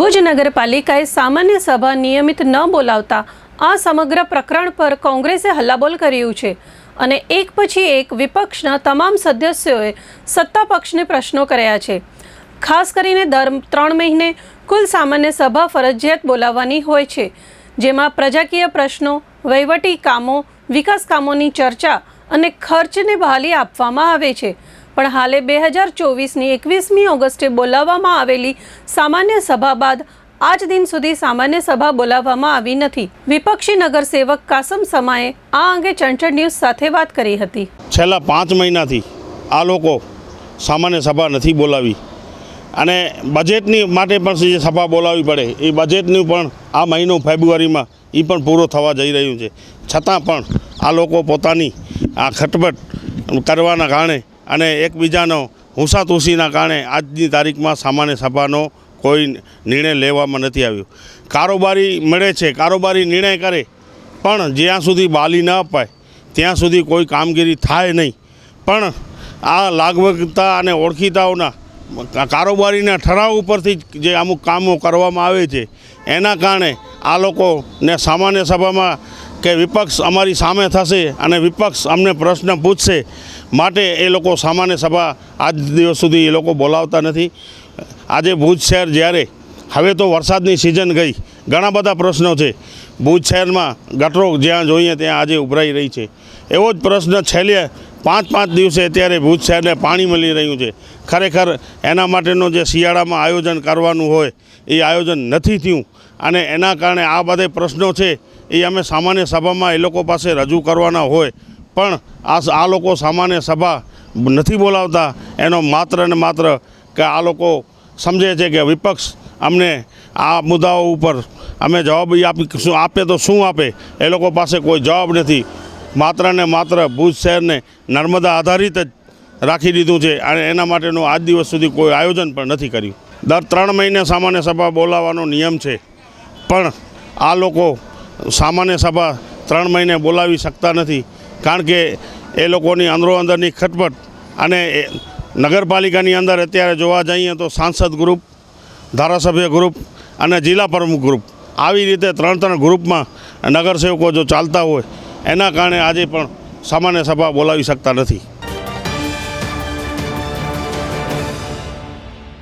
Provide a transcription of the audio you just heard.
ભુજ નગરપાલિકાએ સામાન્ય સભા નિયમિત ન બોલાવતા આ સમગ્ર પ્રકરણ પર કોંગ્રેસે હલ્લાબોલ કર્યું છે અને એક પછી એક વિપક્ષના તમામ સદસ્યોએ સત્તા પક્ષને પ્રશ્નો કર્યા છે. ખાસ કરીને દર ત્રણ મહિને કુલ સામાન્ય સભા ફરજિયાત બોલાવવાની હોય છે, જેમાં પ્રજાકીય પ્રશ્નો, વહીવટી કામો, વિકાસ કામોની ચર્ચા અને ખર્ચને બહાલી આપવામાં આવે છે. પણ હાલે બે હજાર ચોવીસની એકવીસમી ઓગસ્ટે બોલાવવામાં આવેલી સામાન્ય સભા બાદ આજ દિન સુધી સામાન્ય સભા બોલાવવામાં આવી નથી. વિપક્ષી નગરસેવક કાસમ સમાએ આ અંગે ચંચળ ન્યૂઝ સાથે વાત કરી હતી. છેલ્લા પાંચ મહિનાથી આ લોકો સામાન્ય સભા નથી બોલાવી. અને બજેટની માટે પણ જે સભા બોલાવવી પડે, એ બજેટનું પણ આ મહિનો ફેબ્રુઆરીમાં એ પણ પૂરો થવા જઈ રહ્યું છે. છતાં પણ આ લોકો પોતાની આ ખટપટ કરવાના કારણે અને એકબીજાનો હુંસાતુસીના કારણે આજની તારીખમાં સામાન્ય સભાનો કોઈ નિર્ણય લેવામાં નથી આવ્યો. કારોબારી મળે છે, કારોબારી નિર્ણય કરે, પણ જ્યાં સુધી બાલી ન અપાય, ત્યાં સુધી કોઈ કામગીરી થાય નહીં. પણ આ લાગવગતા અને ઓળખીતાઓના કારોબારીના ઠરાવ ઉપરથી જ અમુક કામો કરવામાં આવે છે, એના કારણે આ લોકોને સામાન્ય સભામાં કે વિપક્ષ અમારી સામે થશે અને વિપક્ષ અમને પ્રશ્ન પૂછશે માટે એ લોકો સામાન્ય સભા આજ દિવસ સુધી એ લોકો બોલાવતા નથી. આજે ભુજ શહેર જ્યારે, હવે તો વરસાદની સિઝન ગઈ. ઘણા બધા પ્રશ્નો છે. ભુજ શહેરમાં ગટરો જ્યાં જોઈએ ત્યાં આજે ઉભરાઈ રહી છે. એવો જ પ્રશ્ન છેલ્લે પાંચ પાંચ દિવસે અત્યારે ભુજ શહેરને પાણી મળી રહ્યું છે. ખરેખર એના માટેનો જે શિયાળામાં આયોજન કરવાનું હોય, એ આયોજન નથી થયું. અને એના કારણે આ બધા પ્રશ્નો છે, એ અમે સામાન્ય સભામાં એ લોકો પાસે રજૂ કરવાના હોય. પણ આ આ લોકો સામાન્ય સભા નથી બોલાવતા. એનો માત્ર ને માત્ર કે આ લોકો સમજે છે કે વિપક્ષ અમને આ મુદ્દાઓ ઉપર અમે જવાબ આપી, શું આપે તો શું આપે? એ લોકો પાસે કોઈ જવાબ નથી. માત્ર ને માત્ર ભુજ શહેરને નર્મદા આધારિત જ રાખી દીધું છે અને એના માટેનું આજ દિવસ સુધી કોઈ આયોજન પણ નથી કર્યું. દર ત્રણ મહિને સામાન્ય સભા બોલાવવાનો નિયમ છે. પણ આ લોકો સામાન્ય સભા ત્રણ મહિને બોલાવી શકતા નથી. કારણ કે એ લોકોની અંદરો અંદરની ખટપટ અને નગરપાલિકાની અંદર અત્યારે જોવા જઈએ તો સાંસદ ગ્રુપ, ધારાસભ્ય ગ્રુપ અને જિલ્લા પ્રમુખ ગ્રુપ. આવી રીતે ત્રણ ત્રણ ગ્રુપમાં નગરસેવકો જો ચાલતા હોય એના કારણે આજે પણ સામાન્ય સભા બોલાવી શકતા નથી.